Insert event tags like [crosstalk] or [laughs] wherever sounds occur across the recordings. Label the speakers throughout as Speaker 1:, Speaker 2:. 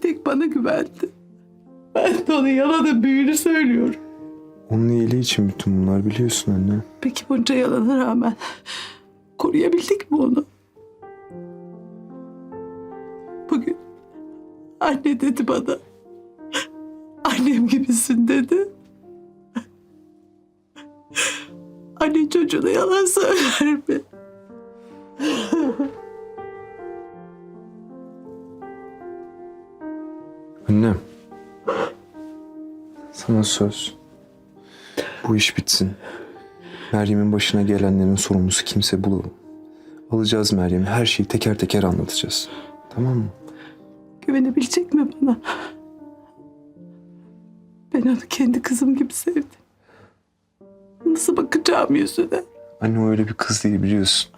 Speaker 1: Bir tek bana güvendi. Ben de ona yalanın büyüğünü söylüyorum.
Speaker 2: Onun iyiliği için bütün bunlar biliyorsun anne.
Speaker 1: Peki bunca yalana rağmen koruyabildik mi onu? Bugün anne dedi bana. Annem gibisin dedi. Anne çocuğuna yalan söyler mi?
Speaker 2: Sana söz. Bu iş bitsin. Meryem'in başına gelenlerin sorumlusu kimse bulalım. Alacağız Meryem'i. Her şeyi teker teker anlatacağız. Tamam mı?
Speaker 1: Güvenebilecek mi bana? Ben onu kendi kızım gibi sevdim. Nasıl bakacağım yüzüne?
Speaker 2: Anne o öyle bir kız değil biliyorsun.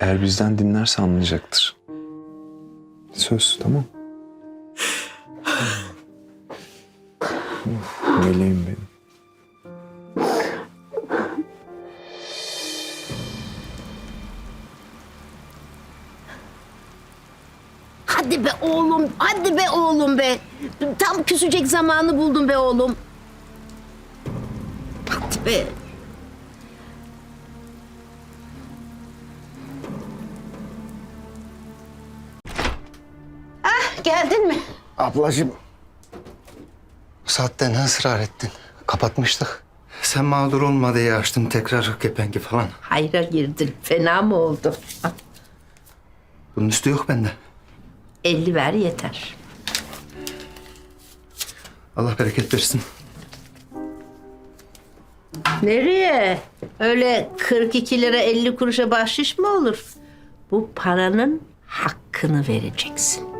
Speaker 2: Eğer bizden dinlerse anlayacaktır. Söz tamam. Meleğim benim.
Speaker 3: Hadi be oğlum, hadi be oğlum be. Tam küsecek zamanı buldum be oğlum. Hadi be. Ah, geldin mi?
Speaker 4: Ablacığım. Saatte ne ısrar ettin? Kapatmıştık. Sen mağdur olma diye açtım tekrar kepengi falan.
Speaker 3: Hayra girdin. Fena mı oldu?
Speaker 4: Bunun üstü yok bende.
Speaker 3: 50 ver yeter.
Speaker 4: Allah bereket versin.
Speaker 3: Nereye? Öyle 42 lira 50 kuruşa bahşiş mi olur? Bu paranın hakkını vereceksin.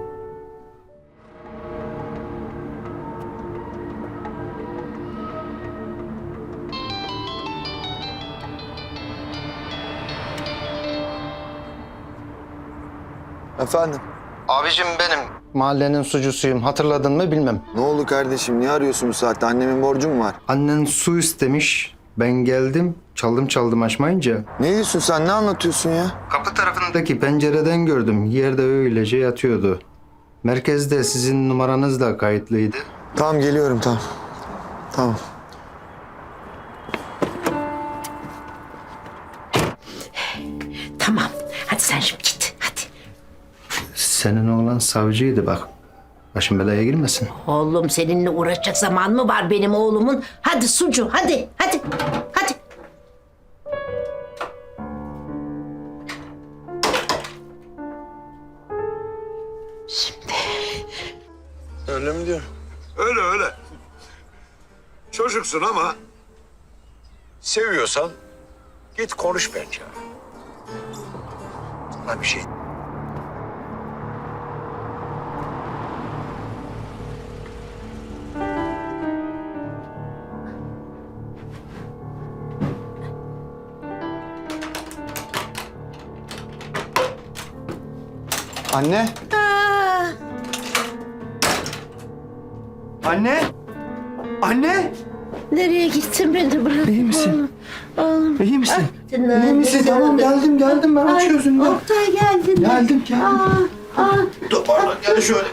Speaker 5: Efendim?
Speaker 4: Abicim benim. Mahallenin sucusuyum. Hatırladın mı bilmem.
Speaker 5: Ne oldu kardeşim? Niye arıyorsun bu saatte? Annemin borcu mu var?
Speaker 4: Annen su istemiş. Ben geldim. Çaldım çaldım açmayınca.
Speaker 5: Ne diyorsun sen? Ne anlatıyorsun ya?
Speaker 4: Kapı tarafındaki pencereden gördüm. Yerde öylece yatıyordu. Merkezde sizin numaranız da kayıtlıydı.
Speaker 5: Tamam geliyorum tamam. Tamam.
Speaker 3: Tamam.
Speaker 4: Senin oğlan savcıydı bak. Başın belaya girmesin.
Speaker 3: Oğlum seninle uğraşacak zaman mı var benim oğlumun? Hadi sucu hadi hadi hadi. Şimdi
Speaker 5: Öyle mi diyor?
Speaker 6: Öyle öyle. Çocuksun ama seviyorsan git konuş bence. Sana bir şey
Speaker 5: Anne?
Speaker 4: Anne! Anne!
Speaker 3: nereye gittin beni bırak?
Speaker 4: İyi misin?
Speaker 3: Oğlum.
Speaker 4: İyi misin?
Speaker 3: Nerede?
Speaker 4: İyi misin? Tamam geldim geldim ben aç gözünü.
Speaker 3: Oktay geldin.
Speaker 4: Geldim geldim.
Speaker 3: Aa, aa,
Speaker 4: Dur pardon gel şöyle.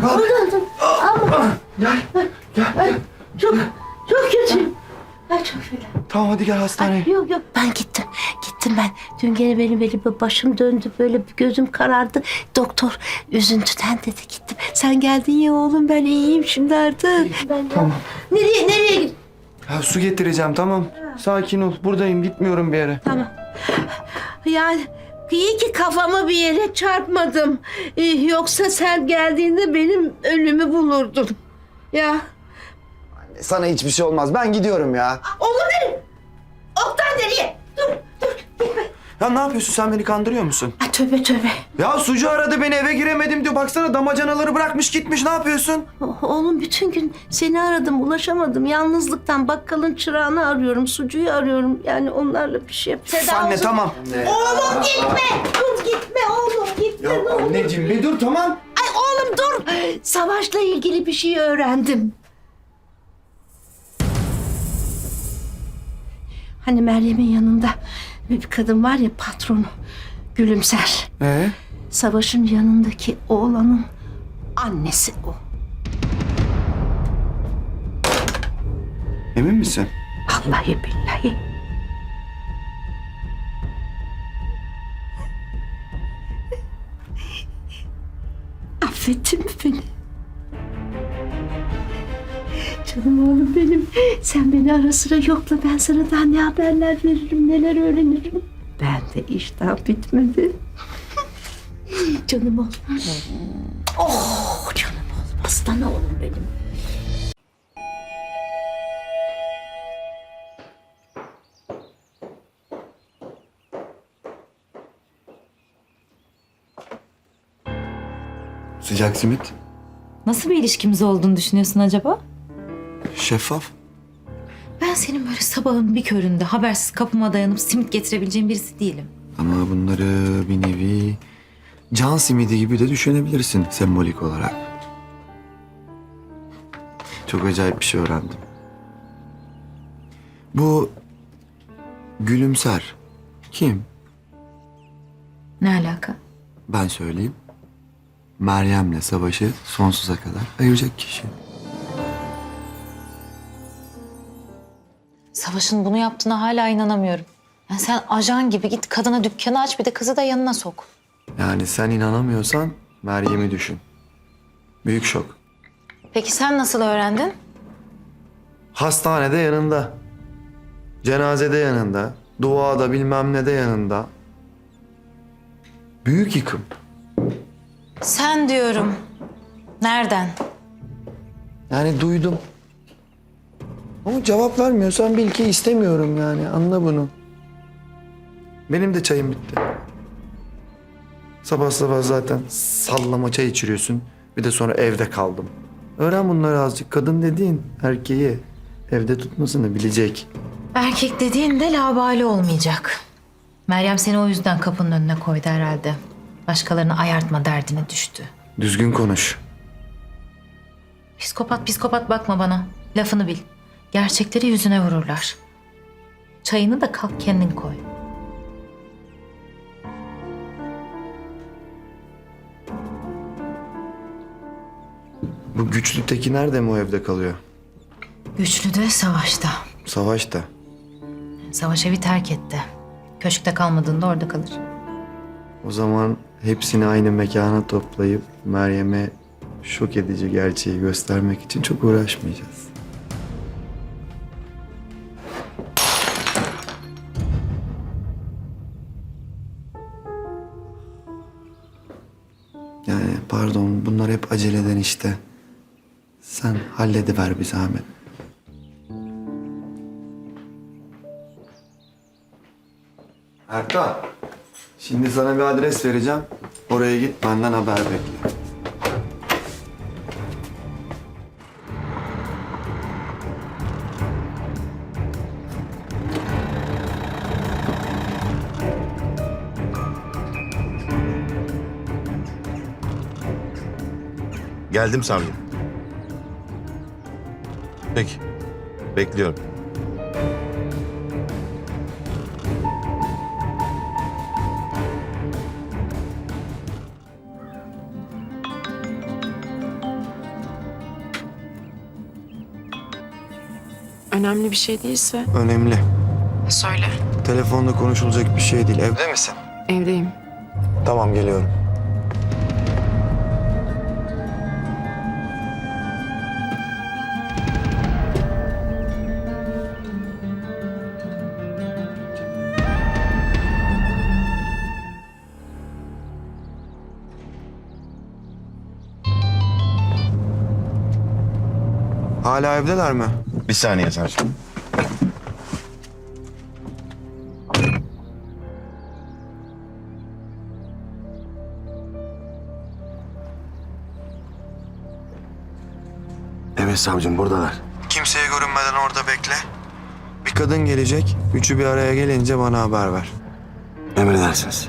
Speaker 4: Kalk.
Speaker 3: dur, dur. Ama
Speaker 4: Gel. Gel.
Speaker 3: çok çok kötüyüm. Ay çok fena.
Speaker 4: Tamam hadi gel hastaneye.
Speaker 3: Yok yok Dün gene benim böyle bir başım döndü. Böyle bir gözüm karardı. Doktor üzüntüden dedi gittim. Sen geldin ya oğlum ben iyiyim şimdi artık. Ben tamam. Nereye nereye git?
Speaker 4: Ya su getireceğim tamam. Sakin ol. Buradayım gitmiyorum bir yere.
Speaker 3: Tamam. Yani iyi ki kafamı bir yere çarpmadım. Ee, Yoksa sen geldiğinde benim ölümü bulurdun. Ya.
Speaker 5: Sana hiçbir şey olmaz. Ben gidiyorum ya.
Speaker 3: Oğlum nereye? Oktay nereye?
Speaker 4: Ya ne yapıyorsun sen beni kandırıyor musun?
Speaker 3: Ay tövbe tövbe.
Speaker 4: Ya sucu aradı beni eve giremedim diyor. Baksana damacanaları bırakmış gitmiş ne yapıyorsun?
Speaker 3: O- Oğlum bütün gün seni aradım ulaşamadım. Yalnızlıktan bakkalın çırağını arıyorum. Sucuyu arıyorum. Yani onlarla bir şey yap.
Speaker 4: Üf, anne tamam.
Speaker 3: Oğlum gitme. Dur gitme oğlum gitme. ne olur.
Speaker 4: anneciğim bir dur tamam.
Speaker 3: Ay oğlum dur. Savaşla ilgili bir şey öğrendim. Hani Meryem'in yanında bir kadın var ya patronu. Gülümser.
Speaker 4: Ee?
Speaker 3: Savaş'ın yanındaki oğlanın Annesi o.
Speaker 2: Emin misin?
Speaker 3: Vallahi billahi. Affettin mi beni? Canım oğlum benim. Sen beni ara sıra yokla. Ben sana daha ne haberler veririm, neler öğrenirim. Ben de iştah bitmedi. [laughs] canım oğlum. Oh canım oğlum. Aslan oğlum benim.
Speaker 2: Sıcak simit.
Speaker 7: Nasıl bir ilişkimiz olduğunu düşünüyorsun acaba?
Speaker 2: Şeffaf.
Speaker 7: Ben senin böyle sabahın bir köründe habersiz kapıma dayanıp simit getirebileceğin birisi değilim.
Speaker 2: Ama bunları bir nevi can simidi gibi de düşünebilirsin sembolik olarak. Çok acayip bir şey öğrendim. Bu gülümser kim?
Speaker 7: Ne alaka?
Speaker 2: Ben söyleyeyim. Meryem'le savaşı sonsuza kadar ayıracak kişi.
Speaker 7: Savaş'ın bunu yaptığına hala inanamıyorum. Yani sen ajan gibi git kadına dükkanı aç bir de kızı da yanına sok.
Speaker 2: Yani sen inanamıyorsan Meryem'i düşün. Büyük şok.
Speaker 7: Peki sen nasıl öğrendin?
Speaker 2: Hastanede yanında. Cenazede yanında. Duada bilmem ne de yanında. Büyük yıkım.
Speaker 7: Sen diyorum. Nereden?
Speaker 2: Yani duydum. Ama cevap vermiyorsan bil ki istemiyorum yani. Anla bunu. Benim de çayım bitti. Sabah sabah zaten sallama çay içiriyorsun. Bir de sonra evde kaldım. Öğren bunları azıcık. Kadın dediğin erkeği evde tutmasını bilecek.
Speaker 7: Erkek dediğin de labali olmayacak. Meryem seni o yüzden kapının önüne koydu herhalde. Başkalarını ayartma derdine düştü.
Speaker 2: Düzgün konuş.
Speaker 7: Psikopat psikopat bakma bana. Lafını bil. Gerçekleri yüzüne vururlar. Çayını da kalk kendin koy.
Speaker 2: Bu güçlü teki nerede mi o evde kalıyor?
Speaker 7: Güçlü de savaşta.
Speaker 2: Savaşta.
Speaker 7: Savaş evi terk etti. Köşkte kalmadığında orada kalır.
Speaker 2: O zaman hepsini aynı mekana toplayıp Meryem'e şok edici gerçeği göstermek için çok uğraşmayacağız. Yani pardon bunlar hep aceleden işte. Sen hallediver bir zahmet. Ertan. Şimdi sana bir adres vereceğim. Oraya git benden haber bekle.
Speaker 6: Geldim savcım. Peki. Bekliyorum.
Speaker 1: Önemli bir şey değilse
Speaker 2: Önemli.
Speaker 1: söyle.
Speaker 2: Telefonda konuşulacak bir şey değil. Evde misin?
Speaker 1: Evdeyim.
Speaker 2: Tamam geliyorum. Hala evdeler mi?
Speaker 6: Bir saniye savcım. Evet savcım buradalar.
Speaker 2: Kimseye görünmeden orada bekle. Bir kadın gelecek. Üçü bir araya gelince bana haber ver.
Speaker 6: Emredersiniz.